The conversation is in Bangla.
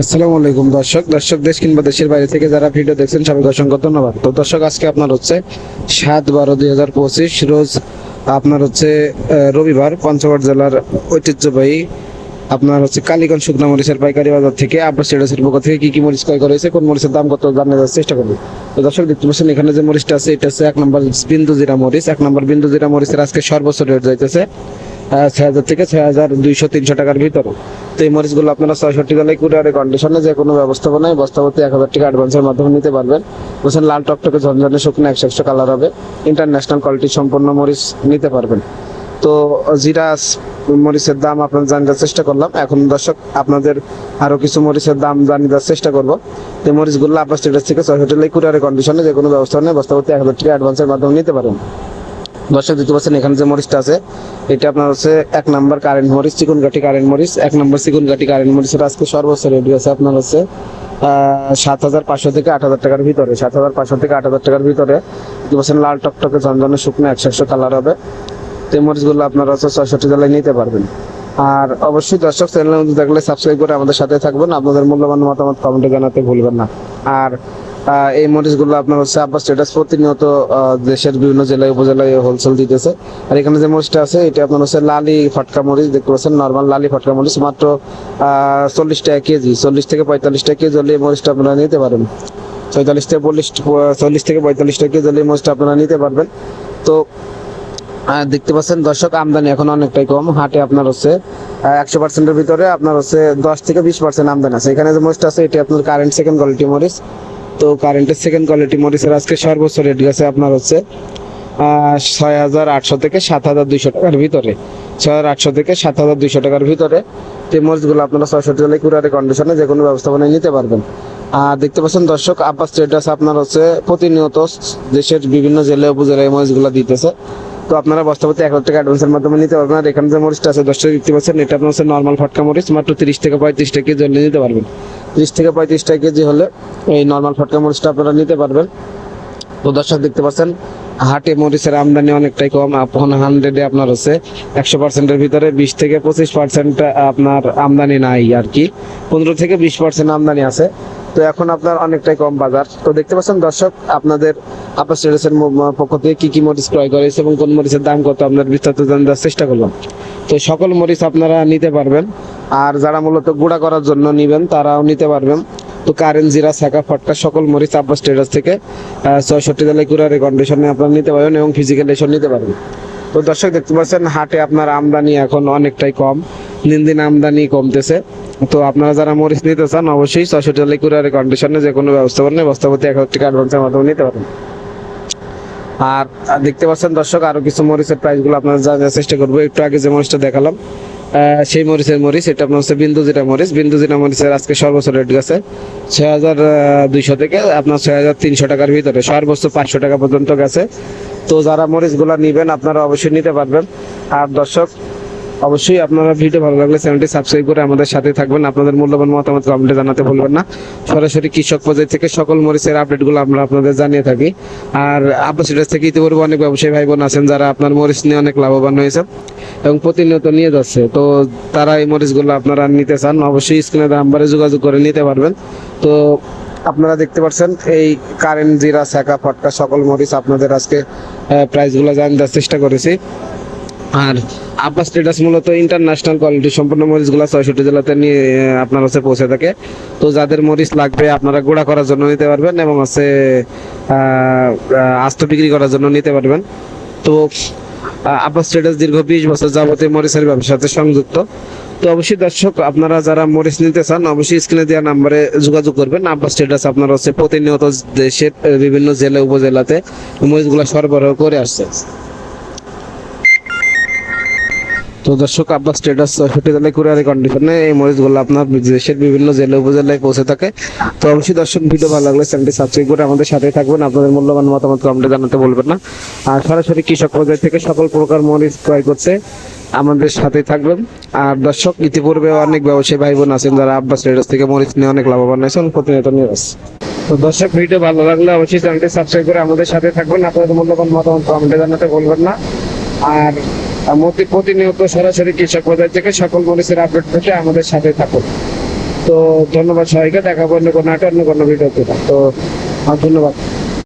আসসালামু আলাইকুম, দর্শক। দর্শক, দেশ কিংবা দেশের বাইরে থেকে যারা ভিডিও দেখছেন, সবাইকে অসংখ্য ধন্যবাদ। তো দর্শক, আজকে আপনার হচ্ছে সাত বারো দুই হাজার পঁচিশ, রোজ আপনার হচ্ছে রবিবার পঞ্চগড় জেলার ঐতিহ্যবাহী আপনার হচ্ছে কালীগঞ্জ শুকনা মরিচের পাইকারি বাজার থেকে আব্বাস ট্রেডার্সের পক্ষ থেকে কি কি মরিচ ক্রয় করেছে কোন মরিচের দাম কত জানার চেষ্টা করব। তো দর্শক, দেখতে পাচ্ছেন, এখানে যে মরিচটা আছে, এটা হচ্ছে এক নম্বর বিন্দু জিরা মরিচ। এক নম্বর বিন্দু জিরা মরিচের আজকে সর্বোচ্চ রেট যাইতেছে ছয় হাজার থেকে ছয় হাজার দুইশো তিনশো টাকার ভিতরে। তো এই মরিচগুলো আপনারা ছয়ষট্টি জেলায় কুরিয়ারের কন্ডিশনে যে কোনো ব্যবস্থাপনায় বস্তাবর্তী এক হাজার টাকা অ্যাডভান্সের মাধ্যমে নিতে পারবেন। বলছেন লাল টকটকে ঝনঝনে শুকনো একশো একশো কালার হবে। ইন্টারন্যাশনাল কোয়ালিটি সম্পন্ন মরিচ নিতে পারবেন। তো জিরা মরিচের দাম আপনার জানার চেষ্টা করলাম। এখন দর্শক, আপনাদের আরও কিছু মরিচের দাম জানিয়ে দেওয়ার চেষ্টা করব। তো মরিচগুলো আপনার স্টেটাস থেকে ছয়ষট্টি জেলায় কুরিয়ারের কন্ডিশনে যে কোনো ব্যবস্থাপনায় বস্তাবর্তী এক হাজার টাকা অ্যাডভান্সের মাধ্যমে নিতে পারেন দর্শক দেখতে পাচ্ছেন, এখানে যে মরিচটা আছে, এটা আপনার হচ্ছে এক নাম্বার কারেন্ট মরিচ চিকুন কাঠি কারেন্ট মরিচ, এক নম্বর চিকুন কাঠি কারেন্ট মরিচের আজকে সর্বোচ্চ রেট আছে আপনার হচ্ছে সাত হাজার পাঁচশো থেকে আট হাজার টাকার ভিতরে, সাত হাজার পাঁচশো থেকে আট হাজার টাকার ভিতরে। দেখতে পাচ্ছেন, লাল টকটকে ঝনঝনে শুকনো একশো একশো কালার হবে। তো এই মরিচগুলো আপনারা হচ্ছে ছয়ষট্টি জেলায় নিতে পারবেন। আর অবশ্যই দর্শক চ্যানেলের মধ্যে থাকলে সাবস্ক্রাইব করে আমাদের সাথে থাকবেন। আপনাদের মূল্যবান মতামত কমেন্টে জানাতে ভুলবেন না। আর এই মরিচগুলো আপনার হচ্ছে আব্বাস স্টেটাস প্রতিনিয়ত দেশের বিভিন্ন জেলায়, উপজেলায় হোলসেল দিতেছে। আর এখানে যে মরিচটা আছে, এটা আপনার হচ্ছে লালি ফটকা মরিচ, দেখতে পাচ্ছেন নর্মাল লালি ফটকা মরিচ, মাত্র চল্লিশ টাকা কেজি, চল্লিশ থেকে পঁয়তাল্লিশ টাকা কেজি হলে এই মরিচটা আপনারা নিতে পারেন পঁয়তাল্লিশ থেকে চল্লিশ চল্লিশ থেকে পঁয়তাল্লিশ টাকা কেজি হলে এই মরিচটা আপনারা নিতে পারবেন। তো দেখতে পাচ্ছেন, দর্শক, আমদানি এখন অনেকটাই কম। হাটে আপনার হচ্ছে একশো পার্সেন্টের ভিতরে আপনার হচ্ছে দশ থেকে বিশ পার্সেন্ট আমদানি আছে। এখানে যে মরিচটা আছে, এটি আপনার কারেন্ট সেকেন্ড কোয়ালিটি মরিচ। তো কারেন্টের সেকেন্ড কোয়ালিটি মরিচের আজকে সর্বোচ্চ রেট গেছে আপনার হচ্ছে ছয় হাজার আটশো থেকে সাত হাজার দুইশো টাকার ভিতরে। ছয় হাজার আটশো থেকে সাত হাজার দুইশো টাকার ভিতরে। এই মরিচগুলো আপনারা ছয়শো জেলায় কুরারে কন্ডিশনে যে কোনো ব্যবস্থাপনায় নিতে পারবেন। আর দেখতে পাচ্ছেন দর্শক আব্বাস ট্রেডার্স আপনার হচ্ছে প্রতিনিয়ত দেশের বিভিন্ন জেলায় উপজেলায় মরিচগুলো দিতেছে। তো আপনারা বস্তাপতি এক হাজার টাকা অ্যাডভান্সের মাধ্যমে নিতে পারবেন। আর এখানে যে মরিচটা আছে দশটা দেখতে পাচ্ছেন, এটা আপনার হচ্ছে নর্মাল ফটকা মরিচ, মাত্র তিরিশ থেকে পঁয়ত্রিশ টাকা কেজি হলে নিতে পারবেন। তিরিশ থেকে পঁয়ত্রিশ টাকা কেজি হলে এই নর্মাল ফটকা মরিচটা আপনারা নিতে পারবেন। তো দর্শক দেখতে পাচ্ছেন, হাটে মরিচের আমদানি অনেকটাই কম, আপন হান্ড্রেডে আপনার হচ্ছে একশো পার্সেন্টের ভিতরে বিশ থেকে পঁচিশ পার্সেন্ট আপনার আমদানি নাই আর কি। পনেরো থেকে বিশ পার্সেন্ট আমদানি আছে। তো এখন আপনার অনেকটাই কম বাজার। তো দেখতে পাচ্ছেন দর্শক, আপনাদের আপনার স্টেটাসের পক্ষ থেকে কি কি মরিচ ক্রয় করেছে এবং কোন মরিচের দাম কত, আপনার বিস্তারিত জানার চেষ্টা করলাম। তো সকল মরিচ আপনারা নিতে পারবেন। আর যারা মূলত গুঁড়া করার জন্য নিবেন, তারাও নিতে পারবেন। তো কারেন্ট, জিরা, শাখা, ফটকা সকল মরিচ আব্বাস স্টেটাস থেকে ছয়ষট্টি জেলায় কুরারে কন্ডিশনে আপনারা নিতে পারবেন এবং ফিজিক্যাল নিতে পারবেন। তো দর্শক, দেখতে পাচ্ছেন হাটে আপনার আমদানি এখন অনেকটাই কম। দিন দিন আমদানি কমতেছে। তো আপনারা যারা মরিচ নিতে চান, অবশ্যই ছয়ষট্টি জেলায় কুরারে কন্ডিশনে যে কোনো ব্যবস্থাপনায় বস্তাপতি এক হাজার টাকা অ্যাডভান্সের মাধ্যমে নিতে পারেন আর দেখতে পাচ্ছেন দর্শক, আরও কিছু মরিচের প্রাইসগুলো আপনারা জানার চেষ্টা করব। একটু আগে যে মরিচটা দেখালাম সেই মরিচের মরিচ, এটা আপনার হচ্ছে বিন্দু জিরা মরিচ। বিন্দু জিরা মরিচের আজকে সর্বোচ্চ রেট গেছে ছয় হাজার দুইশো থেকে আপনার ছয় হাজার তিনশো টাকার ভিতরে। সর্বোচ্চ পাঁচশো টাকা পর্যন্ত গেছে। তো যারা মরিচগুলা নিবেন, আপনারা অবশ্যই নিতে পারবেন। আর দর্শক অবশ্যই আপনারা ভিডিও ভালো লাগলে চ্যানেলটি সাবস্ক্রাইব করে আমাদের সাথে থাকবেন। আপনাদের মূল্যবান মতামত কমেন্টে জানাতে ভুলবেন না। সরাসরি কৃষক পর্যায় থেকে সকল মরিচের আপডেটগুলো আমরা আপনাদের জানিয়ে থাকি। আর আব্বাস থেকে ইতিপূর্বে অনেক ব্যবসায়ী ভাই বোন আছেন যারা আপনার মরিচ নিয়ে অনেক লাভবান হয়েছে এবং প্রতিনিয়ত নিয়ে যাচ্ছে। তো তারা এই মরিচগুলো আপনারা নিতে চান, অবশ্যই স্ক্রিনে নাম্বারে যোগাযোগ করে নিতে পারবেন। তো আপনারা দেখতে পাচ্ছেন, এই কারেন্ট, জিরা, শাখা, ফটকা সকল মরিচ আপনাদের আজকে প্রাইসগুলো দেওয়ার চেষ্টা করেছি। আর আব্বাস স্টেটাস মূলত ইন্টারন্যাশনাল কোয়ালিটি সম্পূর্ণ মরিচগুলো ছয়ষট্টি জেলাতে নিয়ে আপনার হচ্ছে পৌঁছে থাকে। তো যাদের মরিচ লাগবে আপনারা গুঁড়া করার জন্য নিতে পারবেন এবং হচ্ছে আস্ত বিক্রি করার জন্য নিতে পারবেন। তো আহ, আব্বাস স্টেটাস দীর্ঘ বিশ বছর যাবতীয় মরিচের ব্যবসার সাথে সংযুক্ত। তো অবশ্যই দর্শক আপনারা যারা মরিচ নিতে চান অবশ্যই স্ক্রিনে দেওয়া নাম্বারে যোগাযোগ করবেন। আব্বাস স্টেটাস আপনার হচ্ছে প্রতিনিয়ত দেশের বিভিন্ন জেলা উপজেলাতে মরিচগুলো সরবরাহ করে আসছে। তো দর্শক আব্বাস স্টেটাস ছয়ষট্টি জেলায় কুরিয়ারি কন্ডিশনে এই মরিচগুলো আপনার দেশের বিভিন্ন জেলা উপজেলায় পৌঁছে থাকে। তো অবশ্যই দর্শক ভিডিও ভালো লাগলে চ্যানেলটি সাবস্ক্রাইব করে আমাদের সাথে থাকবেন। আপনাদের মূল্যবান মতামত কমেন্টে জানাতে বলবেন না। আর সরাসরি কৃষক পর্যায় থেকে সকল প্রকার মরিচ ক্রয় করতে আমাদের সাথে থাকবেন। আর দর্শক, ইতিপূর্বে অনেক ব্যবসায়ী ভাই বোন আছেন যারা আব্বাস স্টেটাস থেকে মরিচ নিয়ে অনেক লাভবান হয়েছেন, প্রতিনিয়ত নিয়ে তো দর্শক ভিডিও ভালো লাগলে অবশ্যই চ্যানেলটি সাবস্ক্রাইব করে আমাদের সাথে থাকবেন। আপনাদের মূল্যবান মতামত কমেন্টে জানাতে বলবেন না। আর প্রতি- প্রতিনিয়ত সরাসরি কৃষক বাজার থেকে সকল মানুষের আপডেট পেতে আমাদের সাথে থাকুন। তো ধন্যবাদ সবাইকে, দেখাবো অন্য কোনো একটা অন্য কোনো ভিডিওতে তো। ধন্যবাদ।